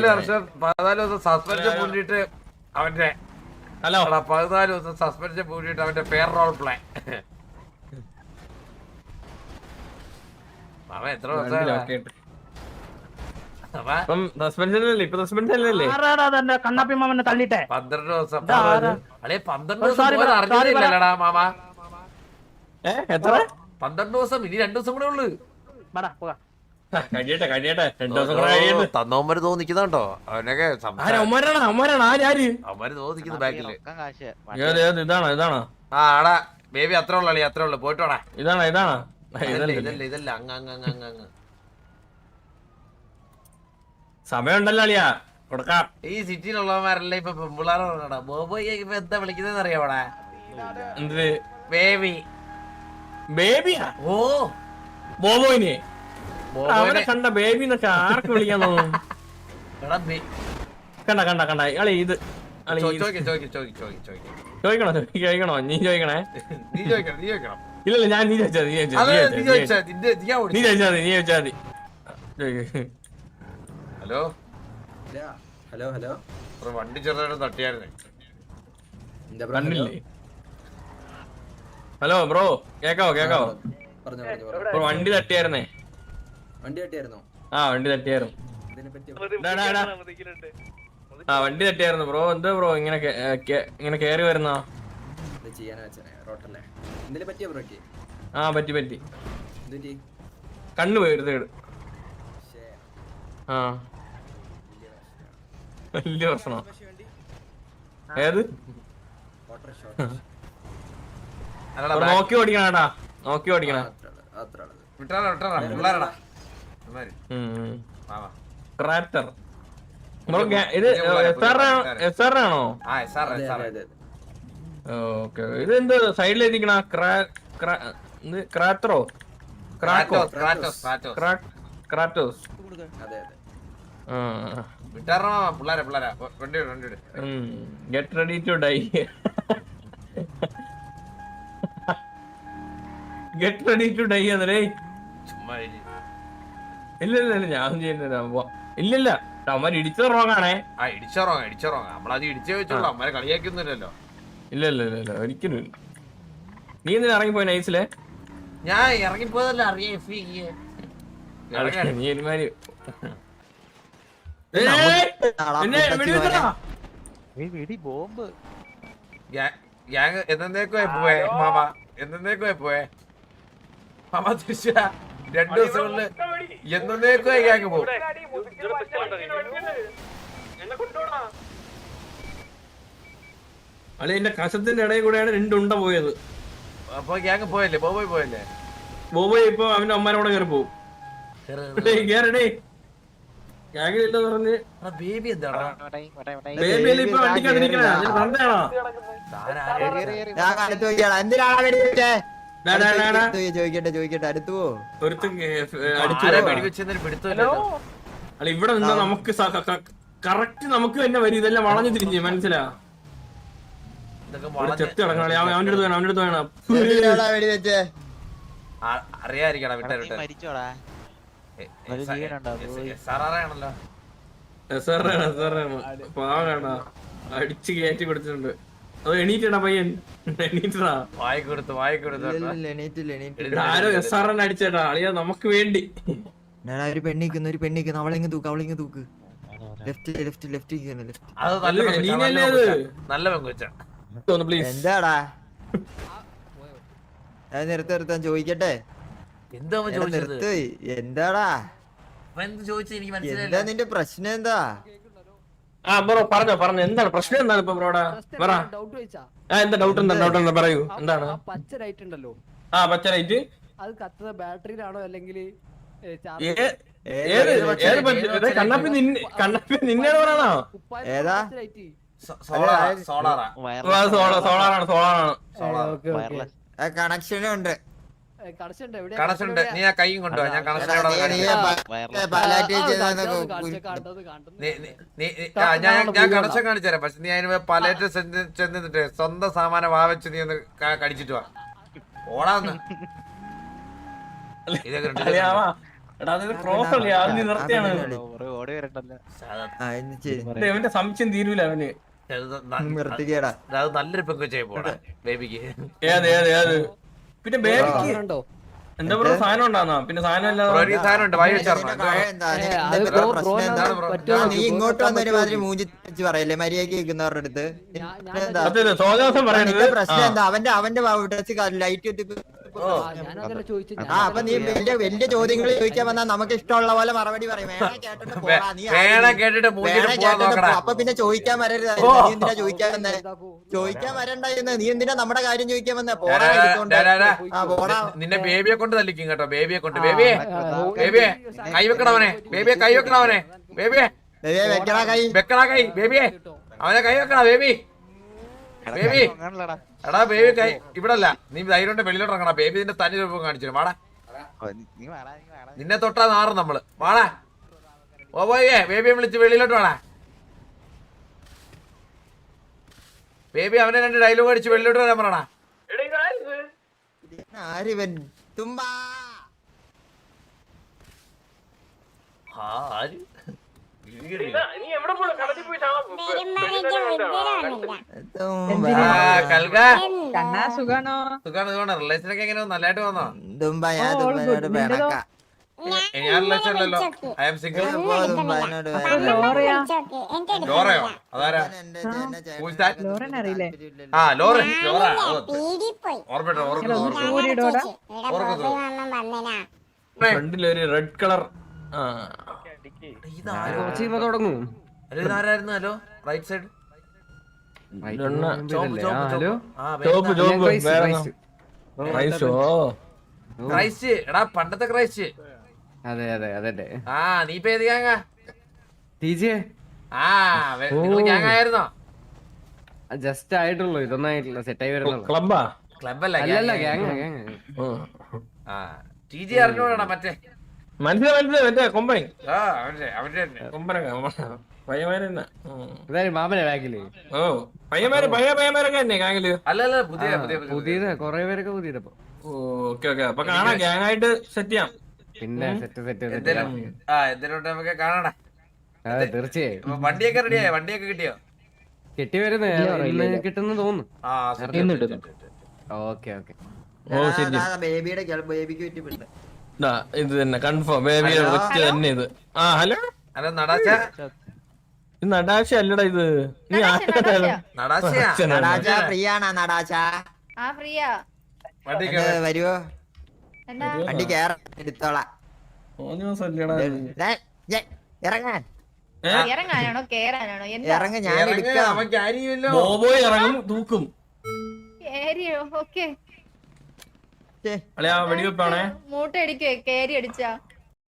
പതിനാല് ദിവസം സസ്പെൻഷൻ അവന്റെ ഹലോ. എടാ, പതിനാല് ദിവസം സസ്പെൻഷൻ അവന്റെ റോൾ അവൻ എത്ര കണ്ണാപ്പി മാമനെ തള്ളിട്ടെ പന്ത്രണ്ട് ദിവസം? അളേ പന്ത്രണ്ട് ദിവസം അറിഞ്ഞില്ലടാ മാമ. എത്ര? പന്ത്രണ്ട് ദിവസം ഇനി രണ്ടു ദിവസം കൂടെ ഉള്ളു. പോകാ. കഴിയട്ടെ കഴിയട്ടെ. രണ്ടു ദിവസം കൂടെ കഴിയട്ടെ. തന്നവന്മാര് തോന്നിക്കുന്നുണ്ടോ അവനൊക്കെ അവന്മാരാണ്? അവന്മാരാണ്? ആര് അവന്മാര് തോന്നിക്കുന്നു ബാക്കിൽ. ഇതാണോ ഇതാണോ? ആ ആടാ ബേബി അത്ര ഉള്ളു അളി അത്ര ഉള്ളു. പോയിട്ട് വാടാ. ഇതാണോ ഇതാണോ? ഇതല്ല ഇതല്ലേ അങ്ങ് അങ്ങ് അങ്ങ് അങ്ങ് അങ്ങ്. സമയമുണ്ടല്ലോ അളിയാ. കൊടുക്കാം. ഈ സിറ്റിയിലുള്ളവന്മാരല്ലേ ഇപ്പൊ പറഞ്ഞടാ ബോബോയ്ക്ക് ഇപ്പൊ എന്താ വിളിക്കുന്നതെന്ന് അറിയാവടാ ബേബി. ബേബിയാ? ഓ. ബോബോയിനെ? അവനെ കണ്ട ബേബി എന്നൊക്കെ ആർക്ക് വിളിക്കാൻ തോന്നും? എടാ ബേ- കണ്ട കണ്ട കണ്ട. അളി ഇത്. ചോദിക്കണോ? ചോദിക്കണോ? നീ ചോദിക്കണേ? നീ ചോദിക്കണം നീ ചോദിക്കണം. ഇല്ലല്ല ഞാൻ നീ ചോദിച്ചാ നീ ചോദിച്ചാ അത് നീ നീ ചോദിച്ചാ ചോദിച്ചാ നീ നീ മതി നീ ചോദിച്ചാ മതി. ചോദിക്ക്. ഹലോ? Hello hello. ഒരു വണ്ടി ചെറുതായിട്ട് തട്ടിയായിരുന്നേ. ഹലോ? ബ്രോ കേക്കാവോ കേക്കാവോ? വണ്ടി തട്ടിയായിരുന്നേ. വണ്ടി തട്ടിയായിരുന്നോ? ആ വണ്ടി തട്ടിയായിരുന്നു. ആ വണ്ടി തട്ടിയായിരുന്നു ബ്രോ. എന്താ ബ്രോ ഇങ്ങനെ ഇങ്ങനെ കേറി വരുന്നോ? ഇത് ചെയ്യാനാ വെച്ചേ റോട്ടല്ലേ? എന്തിനെ പറ്റിയാ ബ്രോക്ക് ആ പറ്റി പറ്റി. കണ്ണു പോയി ഒരു ആ. വലിയ പ്രശ്നം ഏത്? നോക്കി ഓടിക്കണാടാ നോക്കി ഓടിക്കണ. വിട്ടാടാ വിട്ടാടാ പിള്ളേരടാ. ഗാ- ഇത് എസ് ആർ ആണോ ഓക്കെ. ഇത് എന്ത് സൈഡിൽ എത്തിക്കണ ക്രാത്തറോ ക്രാക്കോ? Kratos get ready to die get ready to die എന്നേ ചുമ്മാ. ഇല്ല ഇല്ല ഇല്ല ഞാൻ ചെയ്യുന്നില്ല വ- ഇല്ല അവന്മാർ ഇടിച്ചത് റോങ് ഇടിച്ച ആ ഇടിച്ചോറോങ്ങ ഇടിച്ചോറോങ്ങ നമ്മളത് ഇടിച്ചേ വെച്ചോളൂ അമ്മരെ കളിയാക്കുന്നില്ലല്ലോ ഇല്ല ഇല്ല ഇല്ല ഇല്ല ഒരിക്കലും ഇല്ല. നീ എന്തിനാ ഇറങ്ങിപ്പോയി നൈസിലെ? ഞാൻ ഇറങ്ങിപ്പോയതല്ല അറിയാം എഫ് ഇ നീ ഒരുമാതിരി ഏയ്! എന്നെ വെടിവെച്ചടാ. ഗ്യാങ് എന്നേക്കോ പോയെ മാമ. എന്നേക്കോ പോയെ. മാമ തിരിച്ച രണ്ടു ദിവസങ്ങളിൽ എന്നേക്കോ ഗ്യാങ് പോകും. അളി എന്റെ കശത്തിന്റെ ഇടയിൽ കൂടെയാണ് രണ്ടുണ്ട പോയത്. അപ്പൊ ഗ്യാങ് പോയല്ലേ? ബോബോയ് പോയല്ലേ? ബോബോയ് ഇപ്പൊ അവന്റെ അമ്മാനോടെ കയറി പോകും കേറടേ. ഗ്യാങ്ങിലില്ലെന്ന് പറഞ്ഞ്. ബേബി എന്താടാ? ഇപ്പൊ എന്തിനാണ് വെടിവെച്ചേ. അടുത്ത് ചോദിക്കട്ടെ ചോദിക്കട്ടെ അടുത്ത് അല്ല ഇവിടെ നിന്നാ നമുക്ക് കറക്റ്റ് നമുക്ക് തന്നെ വരും ഇതെല്ലാം വളഞ്ഞു തിരിഞ്ഞ് മനസ്സിലാ ചെത്തി കിടക്കണം അവന്റെ അടുത്ത് വേണം അവന്റെ അടുത്ത് വേണം വിട്ടെ വിട്ടെ അടിച്ച് കയറ്റി കൊടുത്തിട്ടുണ്ട് എണീറ്റടാ പയ്യൻ. എണീറ്റടാ. വായി കൊടുത്ത് വായി കൊടുത്ത് ഇല്ല, ഇല്ല, എണീറ്റില്ല എണീറ്റില്ല. ആരോ എസ് ആർ എൻ അടിച്ചേട്ടാ. അളിയാ നമുക്ക് വേണ്ടി. ഞാൻ ഒരു പെണ്ണിക്കുന്നു ഒരു പെണ്ണിക്കുന്നു അവളെങ്ങ് തൂക്ക് അവളെങ്ങ് തൂക്ക്. ലെഫ്റ്റ് ലെഫ്റ്റ് ലെഫ്റ്റ് അത് നല്ല പെങ്കൊച്ചാ, എന്താടാ? ഞാൻ നിർത്തി നിർത്താൻ ചോദിക്കട്ടെ. എന്താ നിർത്ത്. എന്താടാ? എന്താ നിന്റെ പ്രശ്നം എന്താ? ആ ബ്രോ പറഞ്ഞോ പറഞ്ഞോ. എന്താണ്? പ്രശ്നം എന്താണ് ഇപ്പൊ ബ്രോടാ പറ. ഡൗട്ട് ആ എന്താ ഡൗട്ട് എന്താ? ഡൗട്ട് എന്താ? പറയൂ. എന്താണ്? ആ പച്ച ലൈറ്റ് ഉണ്ടല്ലോ ആ പച്ച ലൈറ്റ് അത് കത്തുന്ന ബാറ്ററിയിലാണോ അല്ലെങ്കിൽ ഏത് ഏത് പച്ച ഇത് കണ്ണപ്പി നിന്നെ കണ്ണപ്പി നിന്നെ പറയണോ ഏതാ? ലൈറ്റ് സോളാറാ സോളാറാ. സോളാർ സോളാറാണ് സോളാറാണ്. സോളാർ. വയർലെസ് കണക്ഷനും ഉണ്ട്. നീ ആ കൈയും കൊണ്ടുപോവാ ഞാൻ കണക്ഷൻ ഞാൻ ഞാൻ കണക്ഷൻ കാണിച്ചു തരാം. പക്ഷെ നീ അതിന് പലേറ്റ് ചെന്ന് ചെന്നിട്ട് സ്വന്തം സാമാനം വാവച്ച് നീ ഒന്ന് കടിച്ചിട്ട് വാ. ഓടാന്ന് സംശയം തീരൂല അവന്. നല്ലൊരു പെങ്കുച്ചായി പോടാ ബേബിക്ക്. ഏത് ഏത് ഏത്? പിന്നെ ബേബിക്ക് ഉണ്ടോ എന്താ ബ്രോ സാധനം ഉണ്ടാന്നാ പിന്നെ സാധനം? നീ ഇങ്ങോട്ട് വന്ന പറ്റുമോ? ഒരുമാതിരി മൂഞ്ചി വെച്ച് പറയല്ലേ? മര്യാദയ്ക്ക് അടുത്ത്. പ്രശ്നം എന്താ? അവന്റെ അവന്റെ ഡ്രസ് ലൈറ്റ് ഞാനതല്ല ചോദിച്ചത് ആ അപ്പൊ നീ വലിയ വലിയ ചോദ്യങ്ങൾ ചോദിക്കാൻ വന്നാൽ നമുക്ക് ഇഷ്ടമുള്ള പോലെ മറുപടി പറയും. വേണേ കേട്ടിട്ട് പോടാ, നീ വേണം ആരെയും- കേട്ടിട്ട് മൂഞ്ചിട്ട് വേണേ പോവാൻ കേട്ടിട്ട് നോക്കടാ. പോ. അപ്പൊ പിന്നെ ചോദിക്കാൻ വരരുത്. ഓ. നീ എന്തിനാ ചോദിക്കാൻ വന്നേ? ചോദിക്കാൻ വരണ്ടായിരുന്നു. നീ എന്തിനാ നമ്മുടെ കാര്യം ചോദിക്കാൻ വന്നേ? പോടാ ഡാ, ഡാ, എടുത്തോണ്ട്. ഡാ, ഡാ, ഡാ. ആ പോടാ. നിന്നെ ബേബിയെ കൊണ്ട് തല്ലിക്കും കേട്ടോ. ബേബിയെ കൊണ്ട്. ബേബിയെ. ബേബിയെ. കൈ വെക്കണവനെ ബേബിയെ കൈ വെക്കണവനെ ബേബിയെ. ദേ, വെക്കടാ കൈ. വെക്കണ കൈ. ബേബിയെ. അവനെ കൈ വെക്കണ ബേബി. ബേബി. എടാ ബേബി കൈ ഇവിടെ അല്ല നീ ധൈര്യം വെളിയിലോട്ട് ഇറങ്ങണ ബേബി നിന്റെ തനി രൂപം കാണിച്ചു വാടാ. നിന്നെ തൊട്ടാ നാറും നമ്മൾ. വാടാ. ഓ പോയേ. ബേബിയെ വിളിച്ച് വെളിയിലോട്ട് വാടാ. ബേബി അവനെ രണ്ട് ഡയലോഗ് അടിച്ച് വെളിയിലോട്ട് വരാൻ പറയണ ആരിവൻ റിലേഷനൊക്കെ എങ്ങനെ നല്ലതായിട്ട് വന്നോ? തുമ്പാ ഞാൻ. പിണക്കാം ഞാൻ റിലേഷൻ അല്ലല്ലോ. ഐ ആം സിംഗിൾ ലോറയാ? അതാരാ? that? ലോറൻ അറിയില്ലേ? ആ ലോറ ലോറ ഓർമ്മട്ടോ ഓർമ്മ സൂര്യടോടാ ഫ്രണ്ടിലൊരു റെഡ് കളർ ആ തുടങ്ങും. ഇതാരായിരുന്നു ഹലോ റൈറ്റ് സൈഡ് ക്രൈസ്റ്റ് എടാ പണ്ടത്തെ ക്രൈസ്റ്റ്. അതെ അതെ അതെ ആ നീ ഇപ്പൊ ഏത് ഗ്യാങ്ങാ ആ? നിങ്ങൾ ഗ്യാങ് ആയിരുന്നോ? ജസ്റ്റ് ആയിട്ടുള്ളൂ ഇതൊന്നും ആയിട്ടില്ല സെറ്റ് ആയി ക്ലബാ ക്ലബല്ല അല്ലല്ല gang. ഗ്യാങ് ഗ്യാങ് ആ ടി ജി അറിഞ്ഞോടാ മറ്റേ? മനസ്സിലായി മനസ്സിലായി മറ്റേ കൊമ്പൻ. ആ അവന്റെ അവന്റെ തന്നെ. കൊമ്പനൊക്കെ പയ്യന്മാര് തന്നെ മാമനെ ഓ പയ്യന്മാര് പയ്യ പയ്യന്മാരൊക്കെ തന്നെ ഗാങ്ങിൽ അല്ല അല്ല പുതിയ പുതിയ പുതിയ പുതിയത് കൊറേ പേരൊക്കെ പുതിയതപ്പോ ഓക്കെ ഓക്കെ. അപ്പൊ കാണാം ഗ്യാങ് ആയിട്ട് സെറ്റ് ചെയ്യാം. പിന്നെ സെറ്റ് സെറ്റ് ആ എന്തേലും നമുക്ക് കാണണേ അതെ. തീർച്ചയായും. വണ്ടിയൊക്കെ റെഡിയായോ വണ്ടിയൊക്കെ കിട്ടിയോ? കെട്ടി വരുന്നേ ഇന്ന് തോന്നുന്നു. Okay okay. ബേബിയുടെ ബേബിക്ക് പറ്റി ഇത് തന്നെ കൺഫേം ബേബിയുടെ റിച്ച് തന്നെ ഇത്. ആ ഹലോ? ഹലോ നടാച്ച ഇത് നടാശ അല്ലടാ ഇത്. നീ ഫ്രീ ആണോ നടാച്ച ആ പ്രിയ. വരുവോ വണ്ടി കേറ. എടുത്തോളാം. ഇറങ്ങാൻ? ഇറങ്ങാനാണോ? കേറാനാണോ? എന്താ? ഇറങ്ങ ഞാൻ ബോബോയ് ഇറങ്ങും തൂക്കും. ഓക്കെ. ഛെ, അളിയാ വെടിവെപ്പാണേ? മൂട്ട അടിക്കുവേ കേരി അടിച്ചാ